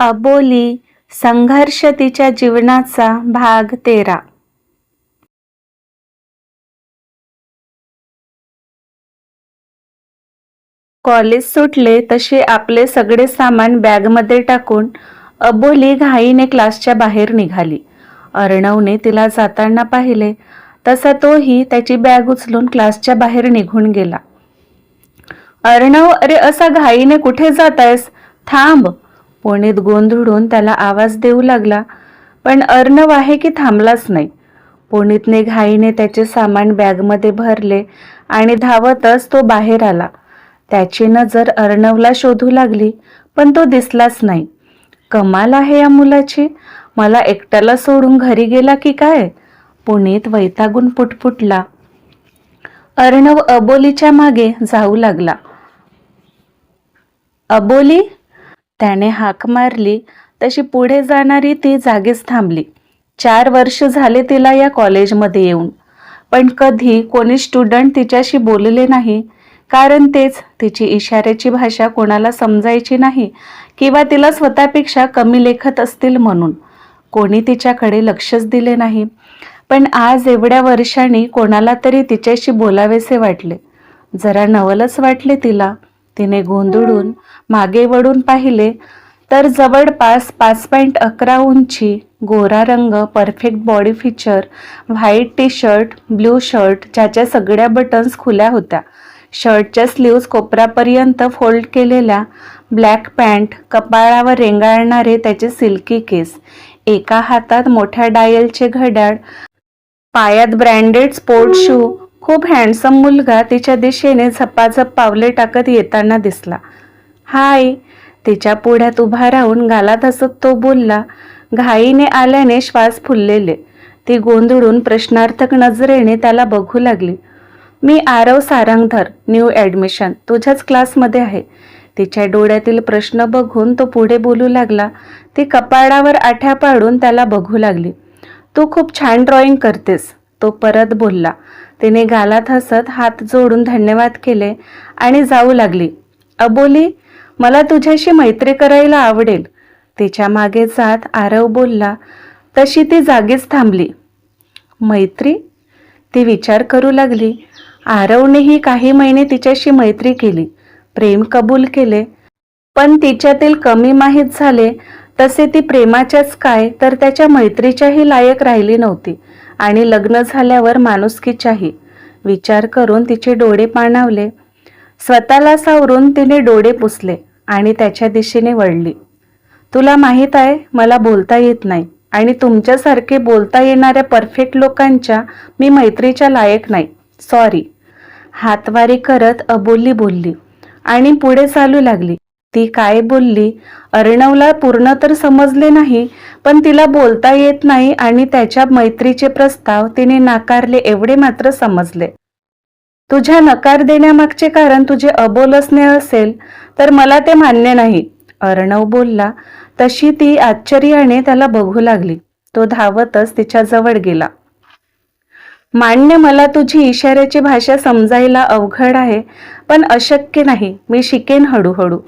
अबोली संघर्ष तिच्या जीवनाचा भाग तेरा. कॉलेज सुटले तसे आपले सगळे सामान बॅगमध्ये टाकून अबोली घाईने क्लासच्या बाहेर निघाली. अर्णवने तिला जाताना पाहिले तसा तोही त्याची बॅग उचलून क्लासच्या बाहेर निघून गेला. अर्णव अरे असा घाईने कुठे जात आहेस थांब पुणीत गोंधळून त्याला आवाज देऊ लागला. पण अर्णव आहे की थांबलाच नाही. पुणितने घाईने त्याचे सामान बॅगमध्ये भरले आणि धावतच तो बाहेर आला. त्याची नजर अर्णवला शोधू लागली पण तो दिसलाच नाही. कमाल आहे या मुलाची. मला एकट्याला सोडून घरी गेला की काय? पुनीत वैतागून पुटपुटला. अर्णव अबोलीच्या मागे जाऊ लागला. अबोली? त्याने हाक मारली तशी पुढे जाणारी ती जागीच थांबली. चार वर्ष झाले तिला या कॉलेजमध्ये येऊन. पण कधी कोणी स्टुडंट तिच्याशी बोलले नाही कारण तेच तिची इशाऱ्याची भाषा कोणाला समजायची नाही किंवा तिला स्वतःपेक्षा कमी लेखत असतील म्हणून. कोणी तिच्याकडे लक्षच दिले नाही. पण आज एवढ्या वर्षांनी कोणाला तरी तिच्याशी बोलावेसे वाटले. जरा नवलच वाटले तिला. तिने गोंधळून मागे वळून पाहिले तर जवळपास पाच पॉईंट अकरा उंची गोरा रंग perfect body feature white T shirt blue shirt ज्याच्या सगळ्या बटन्स खुल्या होत्या. शर्टच्या स्लीव्ज कोपरापर्यंत फोल्ड केलेल्या ब्लॅक पॅन्ट कपाळावर रेंगाळणारे त्याचे सिल्की केस एका हातात मोठ्या डायलचे घड्याळ पायात ब्रँडेड स्पोर्ट शू खूप हँडसम मुलगा तिच्या दिशेने झपाझप पावले टाकत येताना दिसला. हाय तिच्या पुढ्यात उभा राहून गालात हसत तो बोलला. घाईने आल्याने श्वास फुललेले. ती गोंधळून प्रश्नार्थक नजरेने त्याला बघू लागली. मी आरव सारंगधर न्यू ॲडमिशन तुझ्याच क्लासमध्ये आहे. तिच्या डोळ्यातील प्रश्न बघून तो पुढे बोलू लागला. ती कपाळावर आठ्या पाडून त्याला बघू लागली. तू खूप छान ड्रॉइंग करतेस तो परत बोलला. तिने गालात हसत हात जोडून धन्यवाद केले आणि जाऊ लागली. अबोली मला तुझ्याशी मैत्री करायला आवडेल. तिच्यामागे जात आरव बोलला तशी ती जागीच थांबली. मैत्री? ती विचार करू लागली. आरवनेही काही महिने तिच्याशी मैत्री केली. प्रेम कबूल केले. पण तिच्यातील कमी माहीत झाले. तसे ती प्रेमाच्याच काय तर त्याच्या मैत्रीच्याही लायक राहिली नव्हती. आणि लग्न झाल्यावर माणुसकीच्याही. विचार करून तिचे डोळे पाणावले. स्वतःला सावरून तिने डोळे पुसले आणि त्याच्या दिशेने वळली. तुला माहीत आहे मला बोलता येत नाही आणि तुमच्यासारखे बोलता येणाऱ्या परफेक्ट लोकांच्या मी मैत्रीच्या लायक नाही. सॉरी. हातवारी करत अबोली बोलली आणि पुढे चालू लागली. ती काय बोलली? अर्णवला पूर्ण तर समजले नाही पण तिला बोलता येत नाही आणि त्याच्या मैत्रीचे प्रस्ताव तिने नाकारले एवढे मात्र समजले. तुझ्या नकार देण्यामागचे कारण तुझे अबोल असणे असेल तर मला ते मान्य नाही. अर्णव बोलला तशी ती आश्चर्याने त्याला बघू लागली. तो धावतच तिच्या जवळ गेला. मान्य मला तुझी इशाऱ्याची भाषा समजायला अवघड आहे पण अशक्य नाही. मी शिकेन हळूहळू.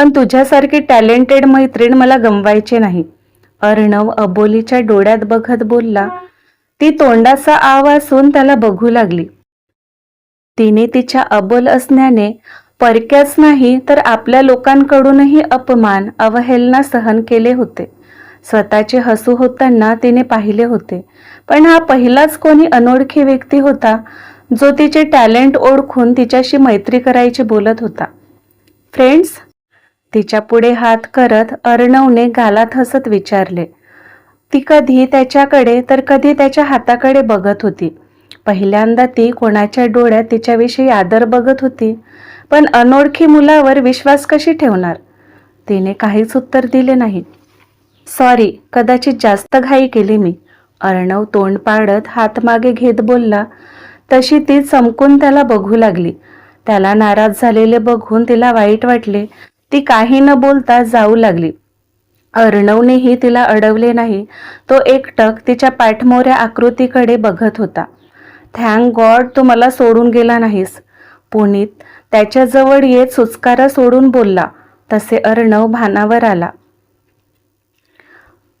पण तुझ्यासारखी टॅलेंटेड मैत्रीण मला गमवायचे नाही. अर्णव अबोलीच्या डोळ्यात बघत बोलला. ती तोंडाचा आवाजून त्याला बघू लागली. तिने तिच्या अबोल असण्याने परक्याच नाही तर आपल्या लोकांकडूनही अपमान अवहेलना सहन केले होते. स्वतःचे हसू होताना तिने पाहिले होते. पण हा पहिलाच कोणी अनोळखी व्यक्ती होता जो तिचे टॅलेंट ओळखून तिच्याशी मैत्री करायची बोलत होता. फ्रेंड्स तिच्या पुढे हात करत अर्णवने गालात हसत विचारले. ती कधी त्याच्याकडे तर कधी त्याच्या हाताकडे बघत होती. पहिल्यांदा ती कोणाच्या डोळ्यात तिच्याविषयी आदर बघत होती पण अनोळखी मुलावर विश्वास कशी ठेवणार? तिने काहीच उत्तर दिले नाही. सॉरी कदाचित जास्त घाई केली मी. अर्णव तोंड पाडत हात मागे घेत बोलला. तशी ती चमकून त्याला बघू लागली. त्याला नाराज झालेले बघून तिला वाईट वाटले. ती काही न बोलता जाऊ लागली. अर्णवनेही तिला अडवले नाही. तो एकटक तिच्या पाठमोऱ्या आकृतीकडे बघत होता. थँक गॉड तू मला सोडून गेला नाहीस. पुनीत त्याच्याजवळ येत सुचकारा सोडून बोलला. तसे अर्णव भानावर आला.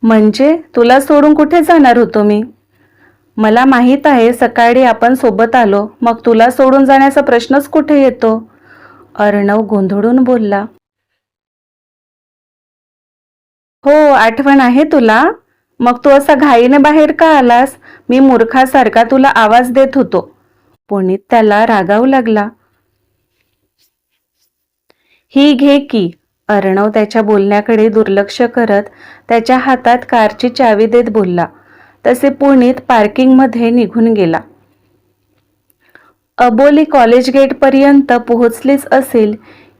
म्हणजे तुला सोडून कुठे जाणार होतो मी मला माहीत आहे सकाळी आपण सोबत आलो. मग तुला सोडून जाण्याचा प्रश्नच कुठे येतो? अर्णव गोंधळून बोलला. हो आठवण आहे तुला? मग तू असा घाईने बाहेर का आलास? मी मूर्खासारखा तुला आवाज देत होतो. पुनीत त्याला रागावू लागला. ही घे की अर्णव त्याच्या बोलण्याकडे दुर्लक्ष करत त्याच्या हातात कारची चावी देत बोलला. तसे पुनीत पार्किंगमध्ये निघून गेला. अबोली कॉलेज गेटपर्यंत पोहोचलीच असेल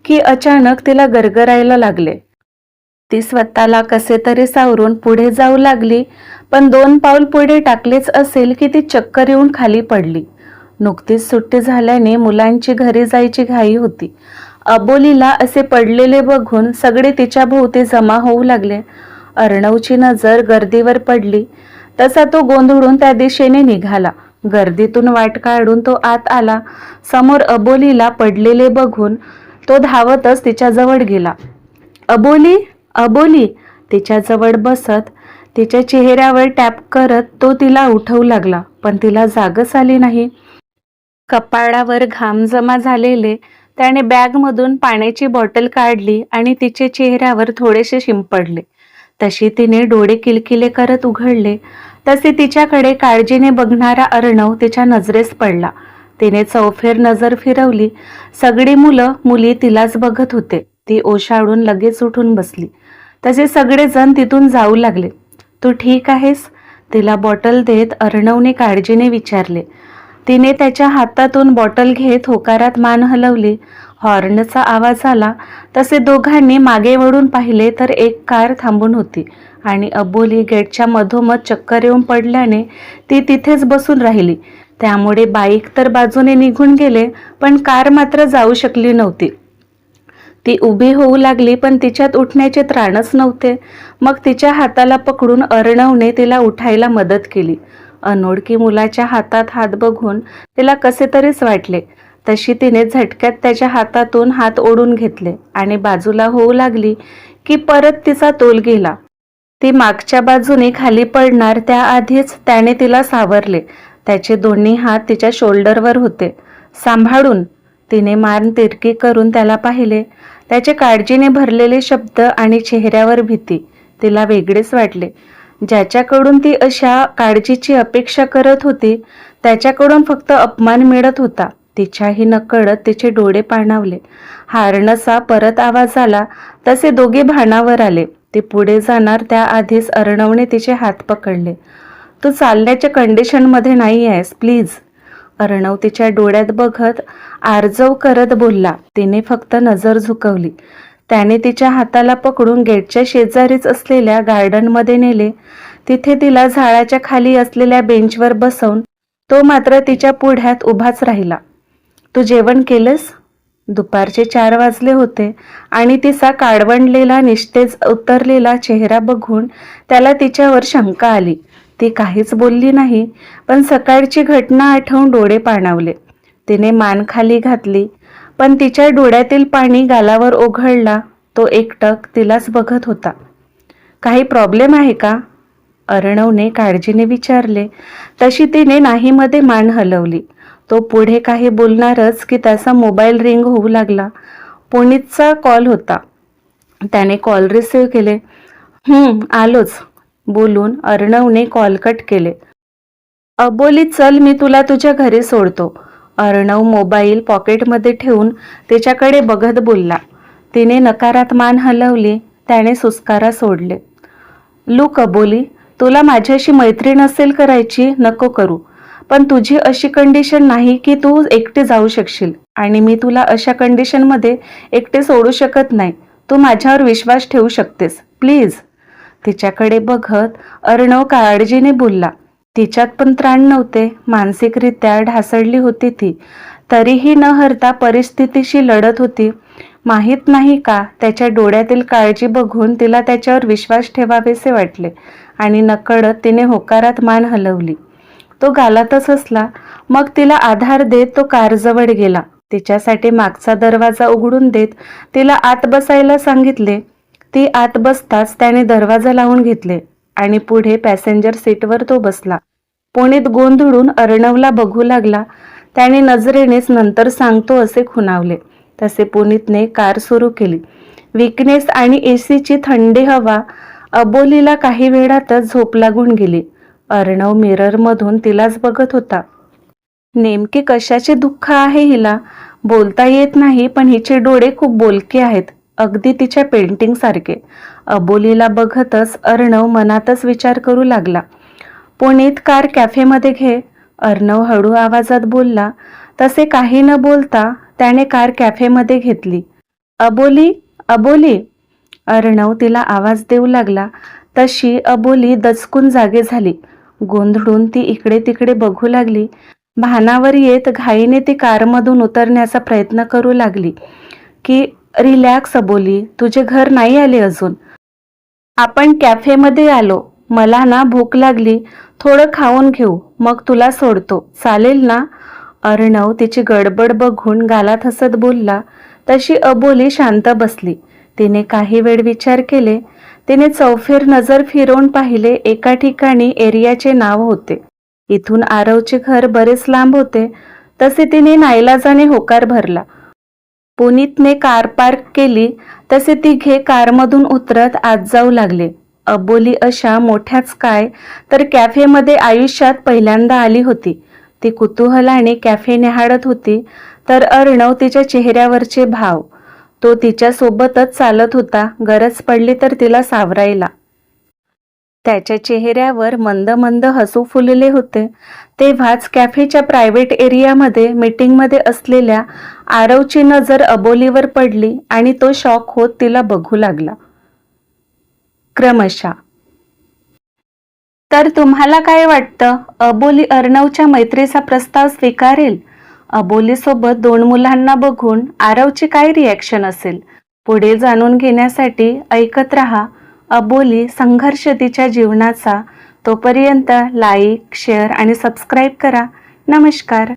की अचानक तिला गरगरायला लागले. ती स्वतःला कसे तरी सावरून पुढे जाऊ लागली पण दोन पाऊल पुढे टाकलेच असेल की ती चक्कर येऊन खाली पडली. नुकतीच सुट्टी झाल्याने मुलांची घरी जायची घाई होती. अबोलीला असे पडलेले बघून सगळे तिच्या भोवती जमा होऊ लागले. अर्णवची नजर गर्दीवर पडली. तसा तो गोंधळून त्या दिशेने निघाला. गर्दीतून वाट काढून तो आत आला. समोर अबोलीला पडलेले बघून तो धावतच तिच्याजवळ गेला. अबोली! अबोली तिच्याजवळ बसत तिच्या चेहऱ्यावर टॅप करत तो तिला उठवू लागला पण तिला जागच आली नाही. कपाळावर घाम जमा झालेले त्याने बॅगमधून पाण्याची बॉटल काढली आणि तिचे चेहऱ्यावर थोडेसे शिंपडले तशी तिने डोळे किलकिले करत उघडले. तसे तिच्याकडे काळजीने बघणारा अर्णव तिच्या नजरेस पडला. तिने चौफेर नजर फिरवली. सगळी मुलं मुली तिलाच बघत होते. ती ओशाळून लगेच उठून बसली. तसे सगळेजण तिथून जाऊ लागले. तू ठीक आहेस तिला बॉटल देत अर्णवने काळजीने विचारले. तिने त्याच्या हातातून बॉटल घेत होकारात मान हलवली. हॉर्नचा आवाज आला. तसे दोघांनी मागे वळून पाहिले तर एक कार थांबून होती आणि अबोली गेटच्या मधोमध चक्कर येऊन पडल्याने ती तिथेच बसून राहिली. त्यामुळे बाईक तर बाजूने निघून गेले पण कार मात्र जाऊ शकली नव्हती. ती उभी होऊ लागली पण तिच्यात उठण्याचे त्राणच नव्हते. मग तिच्या हाताला पकडून अर्णवने तिला उठायला मदत केली. अनोळखी मुलाच्या हातात हात बघून तिला कसे तरीच वाटले. तशी तिने झटक्यात त्याच्या हातातून हात ओढून घेतले आणि बाजूला होऊ लागली की परत तिचा तोल गेला. ती मागच्या बाजूने खाली पडणार त्याआधीच त्याने तिला सावरले. त्याचे दोन्ही हात तिच्या शोल्डरवर होते. सांभाळून. तिने मान तिरकी करून त्याला पाहिले. त्याचे काळजीने भरलेले शब्द आणि चेहऱ्यावर भीती. तिला वेगळेच वाटले. ज्याच्याकडून ती अशा काळजीची अपेक्षा करत होती त्याच्याकडून फक्त अपमान मिळत होता. तिच्याही नकळत तिचे डोळे पाणावले. हारणसा परत आवाज आला. तसे दोघे भानावर आले. ते पुढे जाणार त्याआधीच अर्णवने तिचे हात पकडले. तू चालण्याच्या कंडिशनमध्ये नाही आहेस प्लीज अर्णव तिच्या डोळ्यात बघत आरजव करत बोलला. तिने फक्त नजर झुकवली. त्याने तिच्या हाताला पकडून गेटच्या शेजारीच असलेल्या गार्डनमध्ये नेले. तिथे तिला झाडाच्या खाली असलेल्या बेंचवर बसवून तो मात्र तिच्या पुढ्यात उभाच राहिला. तू जेवण केलंस? दुपारचे चार वाजले होते आणि तिचा काडवणलेला निस्तेज उतरलेला चेहरा बघून त्याला तिच्यावर शंका आली. ती काहीच बोलली नाही पण सकाळची घटना आठवून डोळे पाणावले. तिने मान खाली घातली पण तिच्या डोळ्यातील पाणी गालावर ओघळला तो एकटक तिलाच बघत होता. काही प्रॉब्लेम आहे का? अर्णवने काळजीने विचारले. तशी तिने नाहीमध्ये मान हलवली. तो पुढे काही बोलणारच की त्याचा मोबाईल रिंग होऊ लागला. पुनीतचा कॉल होता. त्याने कॉल रिसीव्ह केले. आलोच. बोलून अर्णवने कॉल कट केले. अबोली चल मी तुला तुझ्या घरी सोडतो. अर्णव मोबाईल पॉकेटमध्ये ठेवून तिच्याकडे बघत बोलला. तिने नकारात मान हलवली त्याने सुस्कारा सोडले. लूक अबोली तुला माझ्याशी मैत्री नसेल करायची नको करू. पण तुझी अशी कंडिशन नाही की तू एकटे जाऊ शकशील. आणि मी तुला अशा कंडिशनमध्ये एकटे सोडू शकत नाही. तू माझ्यावर विश्वास ठेवू शकतेस. प्लीज. तिच्याकडे बघत अर्णव काळजीने बोलला तिच्यात पण त्राण नव्हते. मानसिकरित्या ढासळली होती ती. तरीही न हरता परिस्थितीशी लढत होती. माहीत नाही का त्याच्या डोळ्यातील काळजी बघून तिला त्याच्यावर विश्वास ठेवावेसे वाटले आणि नकळत तिने होकारात मान हलवली. तो गालातच असला मग तिला आधार देत तो कारजवळ गेला. तिच्यासाठी मागचा दरवाजा उघडून देत तिला आत बसायला सांगितले ती आत बसताच त्याने दरवाजा लावून घेतले आणि पुढे पॅसेंजर सीटवर तो बसला. पुणेत गोंधळून अर्णवला बघू लागला. त्याने नजरेनेच नंतर सांगतो असे खुणावले. तसे पुनीतने कार सुरू केली. विकनेस आणि एसीची थंडी हवा अबोलीला काही वेळातच झोप लागून गेली. अर्णव मिररमधून तिलाच बघत होता. नेमके कशाचे दुःख आहे हिला? बोलता येत नाही पण हिचे डोळे खूप बोलके आहेत. अगदी तिच्या पेंटिंगसारखे अबोलीला बघतच अर्णव मनातच विचार करू लागला. पुणेत कार कॅफेमध्ये घे. अर्णव हळू आवाजात बोलला तसे काही न बोलता त्याने कार कॅफेमध्ये घेतली. अबोली? अबोली? अर्णव तिला आवाज देऊ लागला. तशी अबोली दचकून जागे झाली. गोंधळून ती इकडे तिकडे बघू लागली. भानावर येत घाईने ती कारमधून उतरण्याचा प्रयत्न करू लागली. की रिलॅक्स अबोली तुझे घर नाही आले अजून. आपण कॅफेमध्ये आलो. मला ना भूक लागली. थोडं खाऊन घेऊ. मग तुला सोडतो. चालेल ना? अर्णव तिची गडबड बघून गालात हसत बोलला. तशी अबोली शांत बसली. तिने काही वेळ विचार केले. तिने चौफेर नजर फिरवून पाहिले. एका ठिकाणी एरियाचे नाव होते. इथून आरवचे घर बरेच लांब होते. तसे तिने नाईलाजाने होकार भरला. पुनीतने कार पार्क केली तसे तिघे कारमधून उतरत आत जाऊ लागले. अबोली अशा मोठ्याच काय तर कॅफेमध्ये आयुष्यात पहिल्यांदा आली होती. ती कुतूहलाने कॅफे निहाळत होती तर अर्णव तिच्या चेहऱ्यावरचे भाव. तो तिच्यासोबतच चालत होता गरज पडली तर तिला सावरायला. त्याच्या चेहऱ्यावर मंद मंद हसू फुलले होते. तेव्हाच कॅफेच्या प्रायव्हेट एरियामध्ये मीटिंगमध्ये असलेल्या आरवची नजर अबोलीवर पडली आणि तो शॉक होत तिला बघू लागला. क्रमशः. तर तुम्हाला काय वाटतं? अबोली अर्णवच्या मैत्रीचा प्रस्ताव स्वीकारेल? अबोलीसोबत दोन मुलांना बघून आरवची काय रिॲक्शन असेल? पुढे जाणून घेण्यासाठी ऐकत रहा. अबोली संघर्ष तिच्या जीवनाचा तोपर्यंत लाईक शेअर आणि सबस्क्राईब करा. नमस्कार.